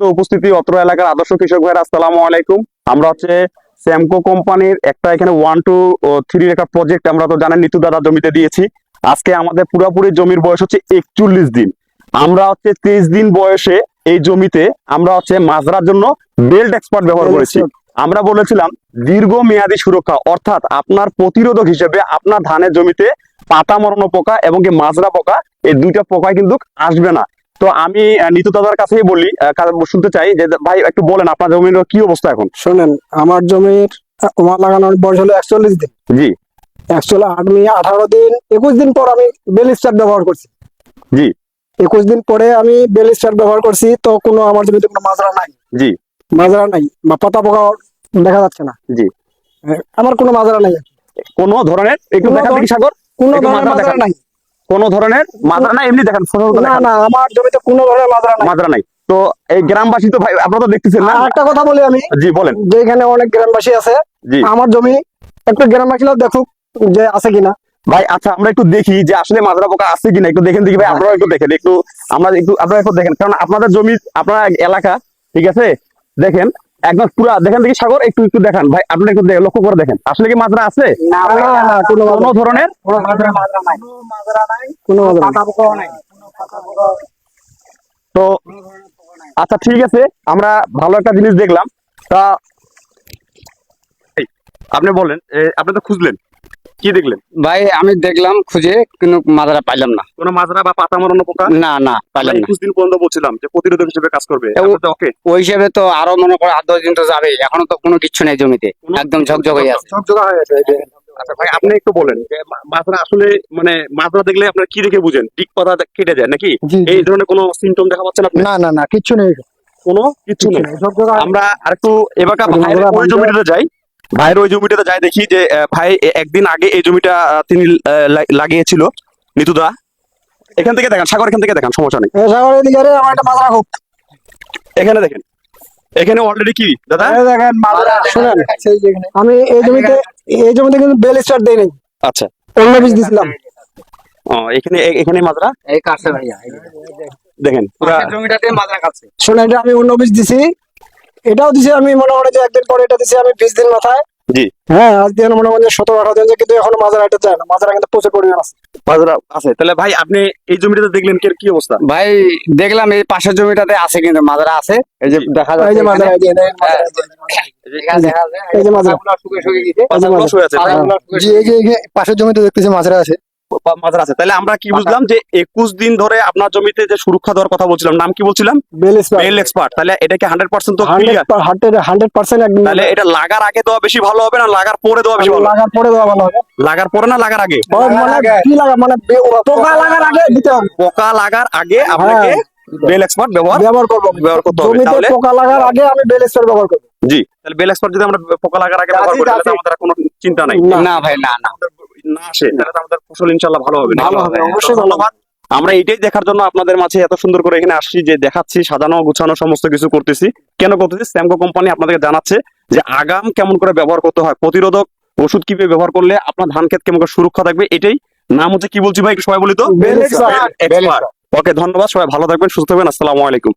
উপস্থিতি অত্র এলাকার আদর্শ কৃষক ভাইয়ের আসসালামু আলাইকুম। আমরা হচ্ছে স্যামকো কোম্পানির একটা এখানে ওয়ান টু থ্রির একটা প্রজেক্ট আমরা তো জানেন নিতু দাদা জমিতে দিয়েছি। আজকে আমাদের পুরোপুরি জমির বয়স হচ্ছে একচল্লিশ দিন। আমরা হচ্ছে তেইশ দিন বয়সে এই জমিতে আমরা হচ্ছে মাজরার জন্য বেল্ট এক্সপার্ট ব্যবহার করেছি। আমরা বলেছিলাম দীর্ঘ মেয়াদী সুরক্ষা অর্থাৎ আপনার প্রতিরোধক হিসেবে আপনার ধানের জমিতে পাতা মরণ পোকা এবং কি মাজরা পোকা এই দুইটা পোকা কিন্তু আসবে না। তো আমি নিতু দাদার কাছেই বলি শুনতে চাই যে ভাই একটু বলেন আপনার জমির কি অবস্থা এখন? শোনেন আমার জমির ওমার লাগানোর বয়স হলো একচল্লিশ দিন। জি। একচল্লিশ আমি আঠারো দিন একুশ দিন পর আমি বেল স্টার ব্যবহার করছি। জি। একুশ দিন পরে আমি বেল স্টার ব্যবহার করছি তো কোনো আমার জমিতে কোনো মাজরা নাই। জি। মাজরা নাই বা পাতা পোকা দেখা যাচ্ছে না। জি। আমার কোনো মাজরা নাই কোন ধরনের একটু দেখা সাগর কোনো ধরনের মাজরা নাই। কোন ধরনের মাজরা না এমনি দেখেন না না আমার জমিতে কোনো ধরনের মাজরা নাই। মাজরা নাই। তো এই গ্রামবাসী তো ভাই আপনারা তো দেখতেছেন না? একটা কথা বলি আমি। জি বলেন। যে এখানে অনেক গ্রামবাসী আছে আমার জমি একটু গ্রামবাসীরাও দেখুক যে আছে কিনা। ভাই আচ্ছা আমরা একটু দেখি যে আসলে মাজরা পোকা আছে কিনা। একটু দেখেন দেখি ভাই আপনারা একটু দেখেন। একটু আমরা একটু আপনারা একটু দেখেন। কারণ আপনাদের জমি আপনার এলাকা ঠিক আছে? দেখেন একদম পুরা দেখেন দেখি সাগর একটু একটু দেখান। ভাই আপনারা একটু লক্ষ্য করে দেখেন। আসলে কি মাজরা আছে? না না না কোনো কোন ধরনের? তো আচ্ছা ঠিক আছে। আমরা ভালো একটা জিনিস দেখলাম। তা আপনি বলেন আপনি তো খুঁজলেন। কি দেখলেন? ভাই আমি দেখলাম খুঁজে কিন্তু মাদারা পাইলাম না। কোন মাজরা বা পাতা মরানো পোকা? না না পাইলাম না। দিন পর্যন্ত বলছিলাম যে প্রতিরোধক হিসেবে কাজ করবে। ওকে। ওই হিসেবে তো আরও মনে করো আট দশ দিন তো যাবে এখনও তো কোনো কিচ্ছু নেই জমিতে। একদম ঝকঝক হয়ে আছে। ঝকঝকা হয়ে আছে আচ্ছা ভাই আপনি একটু বলেন যে মাজরা আসলে মানে মাজরা দেখলে আপনার কি দেখে বুঝেন? টিক পাতা কেটে যায় নাকি। এই ধরনের কোনো সিমটম দেখা পাচ্ছেন আপনি? না না না কিচ্ছু নেই। কোনো কিছু নেই। আমরা আরেকটু এবার মাজরা জমিটাতে যাই। ভাইয়ের ওই জমিটাতে যাই দেখি যে ভাই একদিন আগে এই জমিটা তিনি লাগিয়েছিল নিতুদা এখান থেকে দেখেন সাগর এখান থেকে দেখেন সমস্যা নেই। এই সাগরের দিকে রে, আমার একটা মাজরা হোক এখানে দেখেন। এখানে অলরেডি কি দাদা? দেখেন শুনেন আমি এই জমিতে এই জমিতে কিন্তু বেল স্টার দেই নাই। আচ্ছা। অন্য বীজ দিছিলাম। ও এখানে এখানে মাজরা এই কাটছে ভাইয়া দেখেন পুরা জমিটাতে মাদারা কাটছে। শুনেন এটা আমি অন্য বীজ দিছি। এটাও দিছি আমি মনে করি যে একদিন পরে এটা দিছি আমি বিশ দিন মাথায়। জি। হ্যাঁ আজ মনে সতেরো আঠারো দিন কিন্তু এখনও মাজরা এটা যায় না। মাজরা কিন্তু প্রচুর পরিমাণ আছে। মাজরা আছে। তাহলে ভাই আপনি এই জমিটাতে দেখলেন কি কি অবস্থা? ভাই দেখলাম এই পাশের জমিটাতে আছে কিন্তু মাদারা আছে। এই যে দেখা যাচ্ছে এই মাজরা এই এই মাজরা, মাজরা। মাজরা। জি এই যে পাশের জমিতে দেখতেছি মাজরা আছে। আছে। তাহলে আমরা কি বুঝলাম যে একুশ দিন ধরে আপনার জমিতে যে সুরক্ষা দেওয়ার কথা বলছিলাম নাম কি বলছিলাম? Bell expert. তাহলে এটা কি হান্ড্রেড পার্সেন্ট তো হান্ড্রেড পার্সেন্ট একদম তাহলে এটা লাগার আগে দেওয়া বেশি ভালো হবে না লাগার পরে দেওয়া বেশি ভালো লাগার পরে দেওয়া ভালো হবে। লাগার পরে না লাগার আগে? মানে কি লাগা মানে পোকা লাগার আগে দিতে হবে। পোকা লাগার আগে আপনাকে বেল এক্সপার্ট ব্যবহার ব্যবহার করব। ব্যবহার করতে হবে। তাহলে পোকা লাগার আগে আমি বেল স্টার ব্যবহার করব। জি। তাহলে বেল এক্সপার্ট যদি আমরা পোকা লাগার আগে ব্যবহার করি তাহলে আমাদের কোনো চিন্তা নাই। না। না ভাই না না। না আসে তাহলে তো আমাদের ফসল ইনশাল্লাহ ভালো হবে ভালো হবে, অবশ্যই ভালো হবে। ধন্যবাদ। আমরা এটাই দেখার জন্য আপনাদের মাঝে এত সুন্দর করে এখানে আসছি যে দেখাচ্ছি সাজানো গুছানো সমস্ত কিছু করতেছি। কেন করতেছি? স্যামকো কোম্পানি আপনাদেরকে জানাচ্ছে যে আগাম কেমন করে ব্যবহার করতে হয় প্রতিরোধক ওষুধ কীভাবে ব্যবহার করলে আপনার ধান ক্ষেত কেমন করে সুরক্ষা থাকবে এটাই। নাম হচ্ছে কি বলছি ভাই একটু সবাই বলি তো? ওকে ধন্যবাদ সবাই ভালো থাকবেন সুস্থ থাকবেন আসসালামু আলাইকুম।